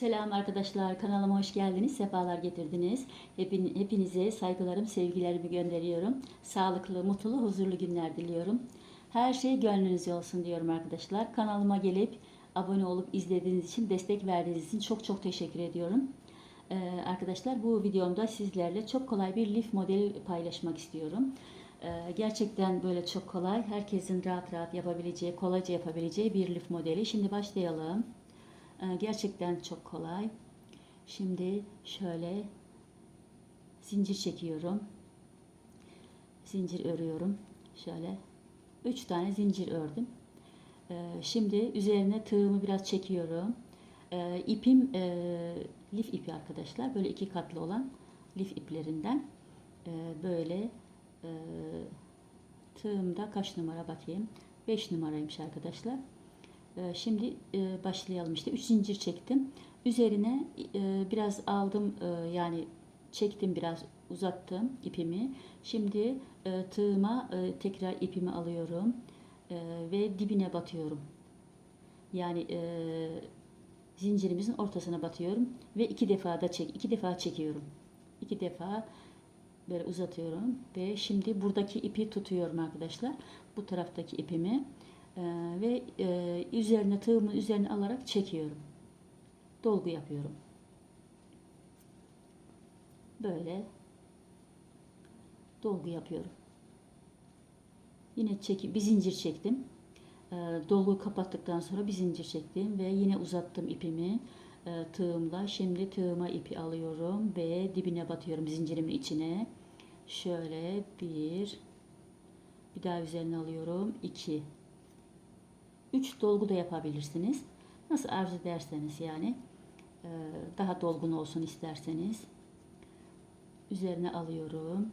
Selam arkadaşlar, kanalıma hoş geldiniz, sefalar getirdiniz. Hepin, hepinize saygılarım, sevgilerimi gönderiyorum. Sağlıklı, mutlu, huzurlu günler diliyorum. Her şey gönlünüzce olsun diyorum arkadaşlar. Kanalıma gelip abone olup izlediğiniz için, destek verdiğiniz için çok çok teşekkür ediyorum. Ee, arkadaşlar bu videomda sizlerle çok kolay bir lif modeli paylaşmak istiyorum. Ee, gerçekten böyle çok kolay, herkesin rahat rahat yapabileceği, kolayca yapabileceği bir lif modeli. Şimdi başlayalım. Ee, Gerçekten çok kolay. Şimdi şöyle zincir çekiyorum. Zincir örüyorum. Şöyle 3 tane zincir ördüm. Ee, Şimdi üzerine tığımı biraz çekiyorum. Ee, İpim e, lif ipi arkadaşlar. Böyle iki katlı olan lif iplerinden. Böyle e, tığımda kaç numara bakayım. 5 numaraymış arkadaşlar. Ee, Şimdi e, başlayalım işte. 3 zincir çektim. Üzerine e, biraz aldım e, yani çektim biraz uzattım ipimi. Şimdi tığıma tekrar ipimi alıyorum ve dibine batıyorum. Yani zincirimizin ortasına batıyorum ve iki defa da çek iki defa çekiyorum. İki defa böyle uzatıyorum ve şimdi buradaki ipi tutuyorum arkadaşlar. Bu taraftaki ipimi ve e, üzerine tığımın üzerine alarak çekiyorum. Dolgu yapıyorum. Böyle dolgu yapıyorum. Yine çeki bir zincir çektim. Ee, dolguyu kapattıktan sonra bir zincir çektim ve yine uzattım ipimi e, tığımla. Şimdi tığıma ipi alıyorum ve dibine batıyorum zincirimin içine. Şöyle bir bir daha üzerine alıyorum. 2 3 dolgu da yapabilirsiniz. Nasıl arzu ederseniz yani e, daha dolgun olsun isterseniz üzerine alıyorum.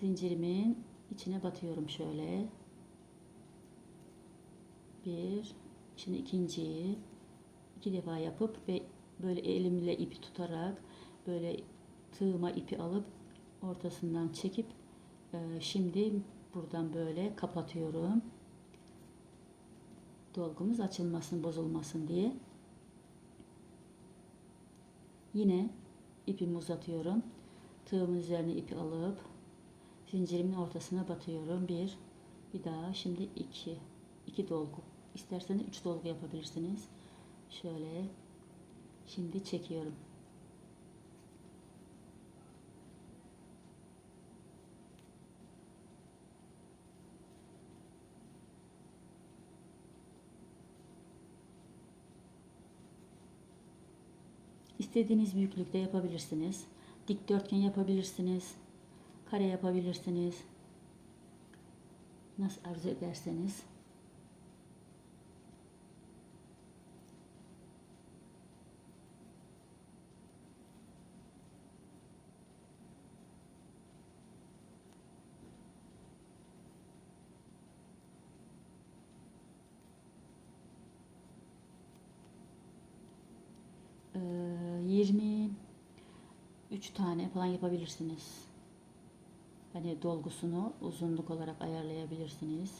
Zincirimin içine batıyorum şöyle. Bir, şimdi ikinciyi iki defa yapıp ve böyle elimle ipi tutarak böyle tığıma ipi alıp ortasından çekip e, şimdi buradan böyle kapatıyorum dolgumuz açılmasın, bozulmasın diye. Yine ipimi uzatıyorum. Tığımın üzerine ipi alıp zincirimin ortasına batıyorum. Bir, bir daha şimdi iki, iki dolgu. İsterseniz üç dolgu yapabilirsiniz. Şöyle şimdi çekiyorum. İstediğiniz büyüklükte yapabilirsiniz. Dikdörtgen yapabilirsiniz. Kare yapabilirsiniz. Nasıl arzu ederseniz. Ee, 23 tane falan yapabilirsiniz. Hani dolgusunu uzunluk olarak ayarlayabilirsiniz.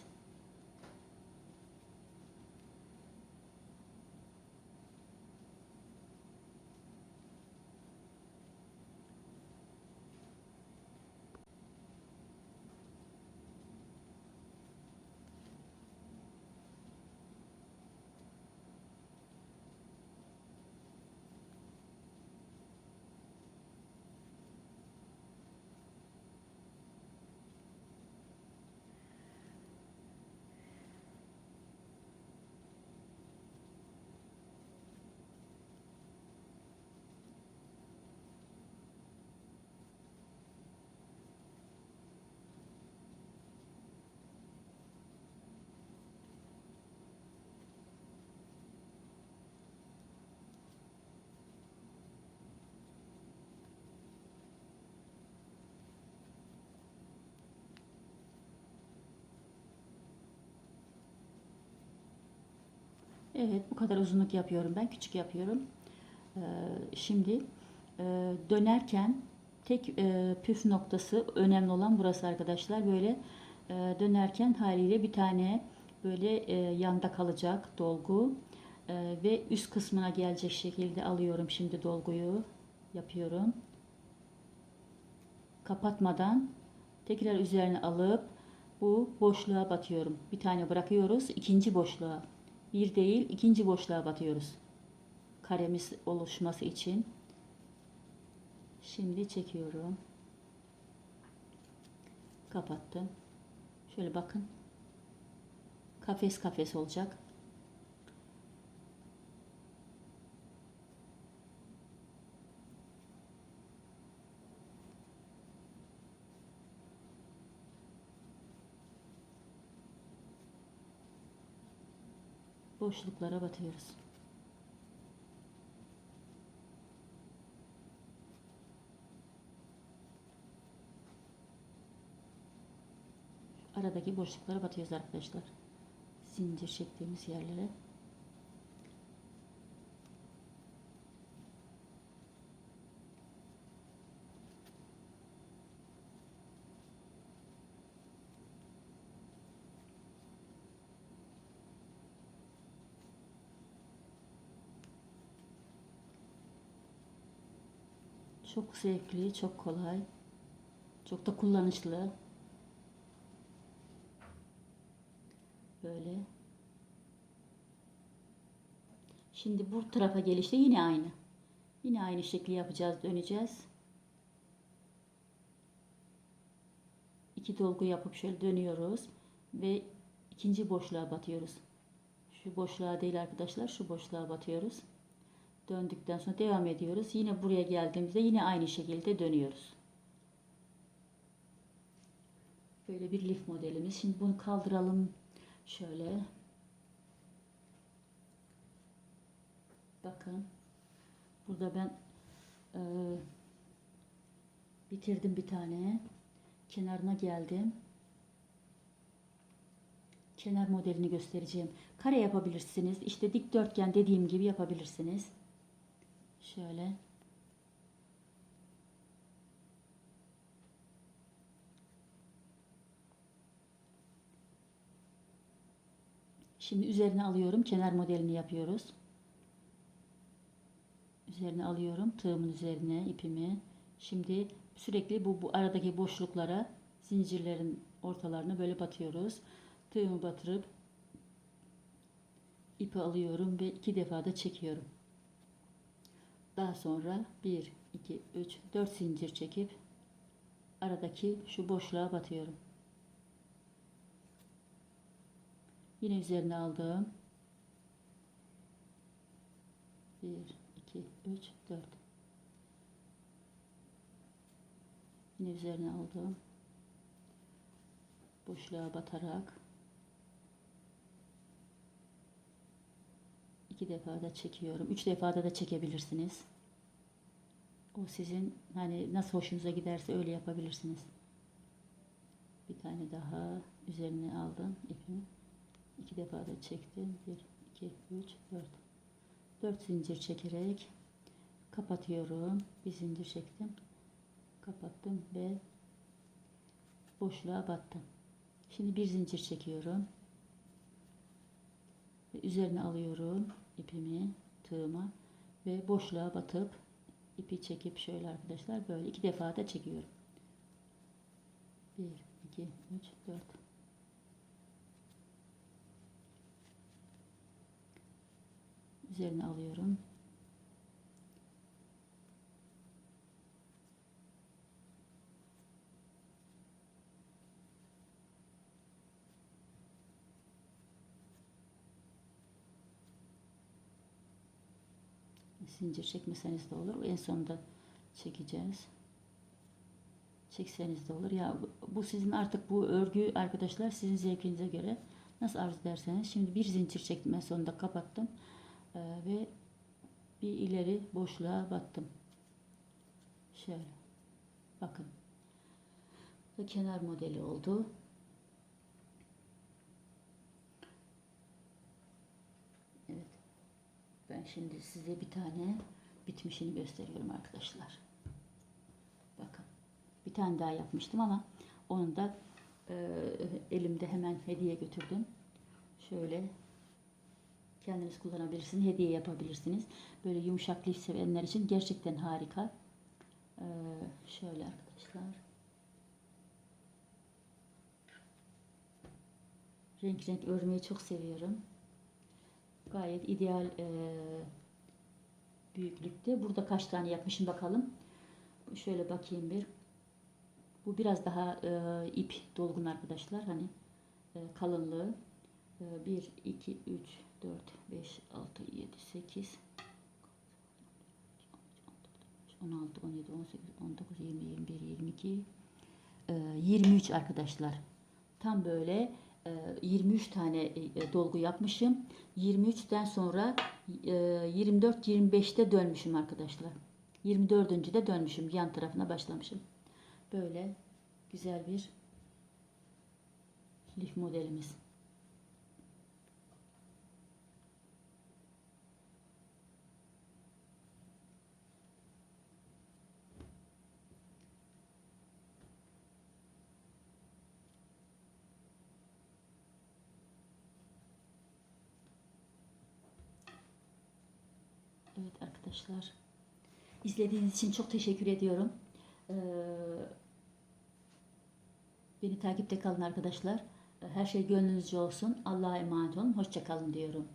Evet bu kadar uzunluk yapıyorum ben küçük yapıyorum. Ee, şimdi e, dönerken tek e, püf noktası önemli olan burası arkadaşlar. Böyle e, dönerken haliyle bir tane böyle e, yanda kalacak dolgu. Ve üst kısmına gelecek şekilde alıyorum şimdi dolguyu yapıyorum. Kapatmadan tekrar üzerine alıp bu boşluğa batıyorum. Bir tane bırakıyoruz. ikinci boşluğa. Bir değil ikinci boşluğa batıyoruz. Karemiz oluşması için. Şimdi çekiyorum. Kapattım. Şöyle bakın. Kafes kafes olacak. Boşluklara batıyoruz. Aradaki boşluklara batıyoruz arkadaşlar. Zincir çektiğimiz yerlere. Çok zevkli, çok kolay. Çok da kullanışlı. Böyle. Şimdi bu tarafa gelişte yine aynı. Yine aynı şekli yapacağız, döneceğiz. İki dolgu yapıp şöyle dönüyoruz ve ikinci boşluğa batıyoruz. Şu boşluğa değil arkadaşlar, şu boşluğa batıyoruz. Döndükten sonra devam ediyoruz. Yine buraya geldiğimizde yine aynı şekilde dönüyoruz. Böyle bir lif modelimiz. Şimdi bunu kaldıralım. Şöyle. Bakın. Burada ben e, bitirdim bir tane. Kenarına geldim. Kenar modelini göstereceğim. Kare yapabilirsiniz. İşte dikdörtgen dediğim gibi yapabilirsiniz. Şöyle. Şimdi üzerine alıyorum. Kenar modelini yapıyoruz. Üzerine alıyorum. Tığımın üzerine ipimi. Şimdi sürekli bu, bu aradaki boşluklara zincirlerin ortalarına böyle batıyoruz. Tığımı batırıp ipi alıyorum ve iki defa da çekiyorum. Daha sonra 1, 2, 3, 4 zincir çekip aradaki şu boşluğa batıyorum. Yine üzerine aldım. 1, 2, 3, 4. Yine üzerine aldım. Boşluğa batarak iki defa da çekiyorum. Üç defada da çekebilirsiniz. O sizin hani nasıl hoşunuza giderse öyle yapabilirsiniz. Bir tane daha üzerine aldım ipimi. İki defa da çektim. Bir, iki, üç, dört. Dört zincir çekerek kapatıyorum. Bir zincir çektim. Kapattım ve boşluğa battım. Şimdi bir zincir çekiyorum. Ve üzerine alıyorum ipimi, tığıma ve boşluğa batıp ipi çekip şöyle arkadaşlar böyle iki defa da çekiyorum. 1 2 3 4 Üzerine alıyorum. Zincir çekmeseniz de olur. En sonunda çekeceğiz. Çekseniz de olur. Ya bu sizin artık bu örgü arkadaşlar sizin zevkinize göre nasıl arzu ederseniz. Şimdi bir zincir çektim en sonunda kapattım. Ee, ve bir ileri boşluğa battım. Şöyle. Bakın. Bu kenar modeli oldu. Ben şimdi size bir tane bitmişini gösteriyorum arkadaşlar. Bakın. Bir tane daha yapmıştım ama onu da e, elimde hemen hediye götürdüm. Şöyle Kendiniz kullanabilirsiniz. Hediye yapabilirsiniz. Böyle yumuşak lif sevenler için gerçekten harika. Ee, şöyle arkadaşlar. Renk renk örmeyi çok seviyorum. Gayet ideal e, büyüklükte. Burada kaç tane yapmışım bakalım. Şöyle bakayım bir. Bu biraz daha e, ip dolgun arkadaşlar. Hani e, kalınlığı. E, 1, 2, 3, 4, 5, 6, 7, 8, 16, 17, 18, 19, 20, 21, 22, e, 23 arkadaşlar. Tam böyle 23 tane e, dolgu yapmışım. 23'ten sonra e, 24-25'te dönmüşüm arkadaşlar. 24. de dönmüşüm. Yan tarafına başlamışım. Böyle güzel bir lif modelimiz. Evet arkadaşlar. İzlediğiniz için çok teşekkür ediyorum. Ee, beni takipte kalın arkadaşlar. Her şey gönlünüzce olsun. Allah'a emanet olun. Hoşça kalın diyorum.